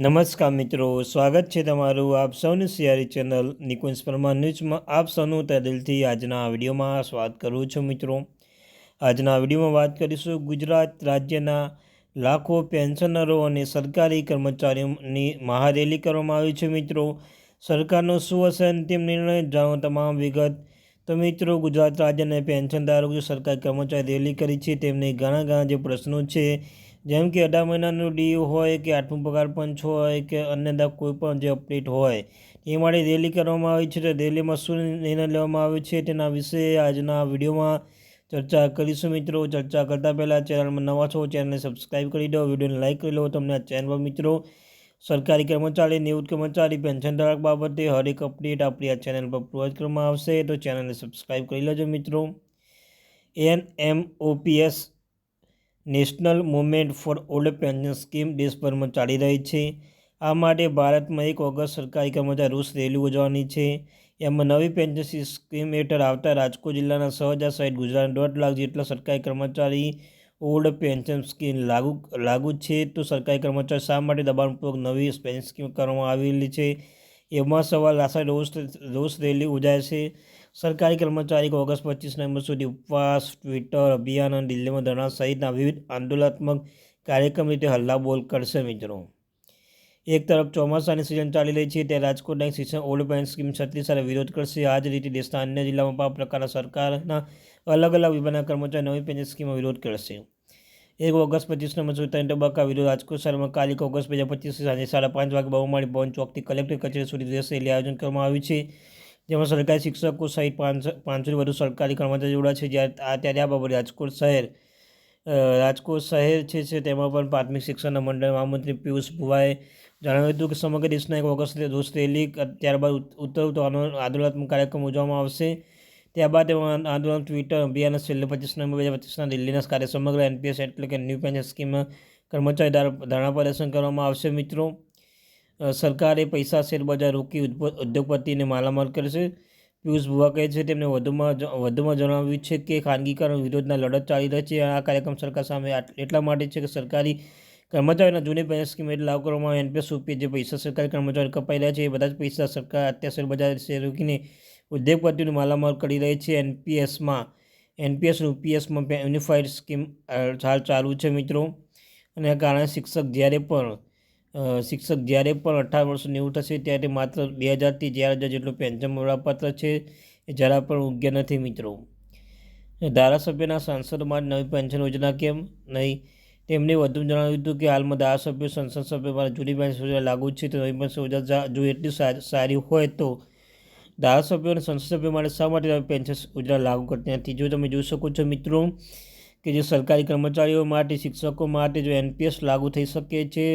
નમસ્કાર મિત્રો, સ્વાગત છે તમારું આપ સૌની સિયારી ચેનલ નિકુંજ પરમાર ન્યૂઝમાં. આપ સૌનું તહેદિલથી આજના વિડીયોમાં સ્વાગત કરું છું મિત્રો. આજના વિડીયોમાં વાત કરીશું ગુજરાત રાજ્યના લાખો પેન્શનરો અને સરકારી કર્મચારીઓની મહારેલી કરવામાં આવી છે મિત્રો. સરકારનો શું હશે અંતિમ નિર્ણય જાણો તમામ વિગત. તો મિત્રો, ગુજરાત રાજ્યના પેન્શનદારો જે સરકારી કર્મચારી રેલી કરી છે. તેમને ઘણા ઘણા જે પ્રશ્નો છે જેમ કે અઢાર મહિનાનું ડીયુ હોય કે આઠમું પગાર પંચ હોય કે અન્ય કોઈ પણ જે અપડેટ હોય, એ માટે રેલી કરવામાં આવી છે. તો રેલીમાં શું નિર્ણય લેવામાં આવ્યો છે તેના વિશે આજના વિડીયોમાં ચર્ચા કરીશું મિત્રો. ચર્ચા કરતાં પહેલાં ચેનલમાં નવા છો ચેનલને સબસ્ક્રાઈબ કરી દો, વિડીયોને લાઇક કરી લો. તમને આ ચેનલ પર મિત્રો સરકારી કર્મચારી નિવૃત્ત કર્મચારી પેન્શન ધારક બાબતે હરેક અપડેટ આપણી આ ચેનલ પર પ્રોવાઈડ કરવામાં આવશે તો ચેનલને સબસ્ક્રાઈબ કરી લેજો મિત્રો. N M OPS national movement for old pension scheme દેશભરમાં ચાલી રહી છે. આ માટે ભારતમાં એક ઓગસ્ટ સરકારી કર્મચારી રૂસ રેલી યોજવાની છે. એમાં નવી પેન્શન સ્કીમ હેઠળ આવતા રાજકોટ જિલ્લાના છ હજાર સહિત ગુજરાતના દોઢ લાખ જેટલા સરકારી કર્મચારી ઓલ્ડ પેન્શન સ્કીમ લાગુ લાગુ છે. તો સરકારી કર્મચારી શા માટે દબાણપૂર્વક નવી પેન્શન સ્કીમ કરવામાં આવેલી છે? એમાં સવાલ આશા રોષ રોષ રેલી યોજાય છે. સરકારી કર્મચારી ઓગસ્ટ પચીસ નવેમ્બર સુધી ઉપવાસ ટ્વિટર અભિયાન અને દિલ્હીમાં ધરણા સહિતના વિવિધ આંદોલનાત્મક કાર્યક્રમ રીતે હલ્લાબોલ કરશે મિત્રો. એક તરફ ચોમાસાની સિઝન ચાલી રહી છે, ત્યારે રાજકોટના શિક્ષણ ઓલ્ડ પેન સ્કીમ છત્રીસ સાથે વિરોધ કરશે. આ જ રીતે દેશના અન્ય જિલ્લામાં પણ પ્રકારના સરકારના અલગ અલગ વિભાગના કર્મચારી નવી પેન્શન સ્કીમનો વિરોધ કરશે. એક ઓગસ્ટ પચીસ નંબર સુધી ત્રણ તબક્કા વિરોધ રાજકોટ શહેરમાં કાલિક ઓગસ્ટ બે હજાર પચીસ સાંજે સાડા પાંચ વાગે બહુમાળી ભવન ચોકથી કલેક્ટર કચેરી સુધી રેલી આયોજન કરવામાં આવ્યું છે. જેમાં સરકારી શિક્ષકો સહિત પાંચસો પાંચસોથી વધુ સરકારી કર્મચારી જોડા છે. જ્યારે આ ત્યારે આ બાબતે રાજકોટ શહેર રાજકોટ શહેર છે છે, તેમાં પણ પ્રાથમિક શિક્ષણના મંડળ મહામંત્રી પિયુષ ભુવાએ જણાવ્યું હતું કે સમગ્ર દેશના એક ઓગસ્ટ રોજ રેલી ત્યારબાદ ઉત્તર આંદોલનાત્મક કાર્યક્રમ ઉજવવામાં આવશે. ત્યારબાદ તેમાં આંદોલન ટ્વિટર અભિયાન છેલ્લે પચીસ નવેમ્બર બે હજાર પચીસના દિલ્હીના કાર્ય સમગ્ર એનપીએસ એટલે કે ન્યૂ પેન્શન સ્કીમમાં કર્મચારી ધરણા પ્રદર્શન કરવામાં આવશે મિત્રો. સરકારે પૈસા શેરબજાર રોકી ઉદ્યોગપતિને માલામાલ કરશે. પિયુષ ભુવા કહે છે, તેમણે વધુમાં વધુમાં જણાવ્યું છે કે ખાનગીકરણ વિરોધના લડત ચાલી રહી છે આ કાર્યક્રમ સરકાર સામે એટલા માટે છે કે સરકારી કર્મચારીના જૂની પેન્શન સ્કીમ એટલે લાગુ કરવામાં એનપીએસ રૂપિયા જે પૈસા સરકારી કર્મચારી કપાઈ રહ્યા છે, એ બધા જ પૈસા સરકાર અત્યારે શેરબજાર શેર રોકીને ઉદ્યોગપતિઓને માલામાલ કરી રહી છે એનપીએસમાં. એનપીએસ યુપીએસમાં યુનિફાઈડ સ્કીમ હાલ ચાલુ છે મિત્રો. અને કારણે શિક્ષક જ્યારે પણ શિક્ષક જ્યારે પણ અઢાર વર્ષ નેવું થશે ત્યારે માત્ર બે હજારથી ચાર હજાર જેટલું પેન્શન મળવાપાત્ર છે, એ જરા પણ યોગ્ય નથી મિત્રો. ધારાસભ્યના સાંસદ માટે નવી પેન્શન યોજના કેમ નહીં? તેમણે વધુ જણાવ્યું હતું કે હાલમાં ધારાસભ્યો, સંસદ સભ્ય માટે જૂની પેન્શન યોજના લાગુ છે તો નવી પેન્શન યોજના જો એટલી સારી હોય તો ધારાસભ્યો અને સંસદ સભ્યો માટે શા માટે નવી પેન્શન યોજના લાગુ કરતી નથી? જો તમે જોઈ શકો છો મિત્રો કે જે સરકારી કર્મચારીઓ માટે, શિક્ષકો માટે જો એનપીએસ લાગુ થઈ શકે છે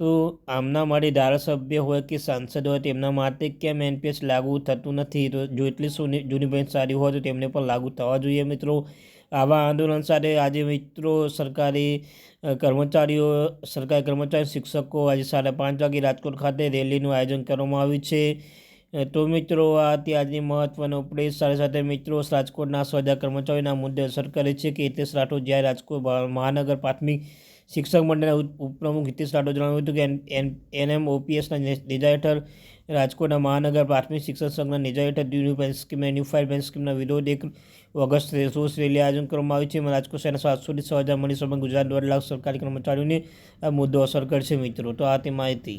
તો આમના માટે ધારાસભ્ય હોય કે સાંસદ હોય, તેમના માટે કેમ એનપીએસ લાગુ થતું નથી? તો જો એટલી જૂની બેન સારી હોય તો તેમને પણ લાગુ થવા જોઈએ મિત્રો. આવા આંદોલન સાથે આજે મિત્રો સરકારી કર્મચારીઓ, સરકારી કર્મચારી, શિક્ષકો આજે સાડા પાંચ વાગે રાજકોટ ખાતે રેલીનું આયોજન કરવામાં આવ્યું છે. તો મિત્રો આ આજની મહત્વનો ઉપદેશ. સાથે સાથે મિત્રો, રાજકોટના સ્વજા કર્મચારીઓના મુદ્દે અસર કરે છે કે હિતેશ રાઠોડ જ્યારે રાજકોટ મહાનગર પ્રાથમિક શિક્ષક મંડળના ઉપપ્રમુખ હિતેશ રાઠોડ જણાવ્યું હતું કે એન એનએમ ઓપીએસના નેજા હેઠળ રાજકોટના મહાનગર પ્રાથમિક શિક્ષક સંઘના નેજા હેઠળ યુનિફાઈડ સ્કીમ યુનિફાઈડ પેન્સ સ્કીમના વિરોધ એક ઓગસ્ટ રોજ રેલી આયોજન કરવામાં આવ્યું છે. રાજકોટ શહેરના સાતસોથી છ હજાર મળી સમય ગુજરાત દોઢ લાખ સરકારી કર્મચારીઓને આ મુદ્દો અસર કરશે મિત્રો. તો આ તે માહિતી.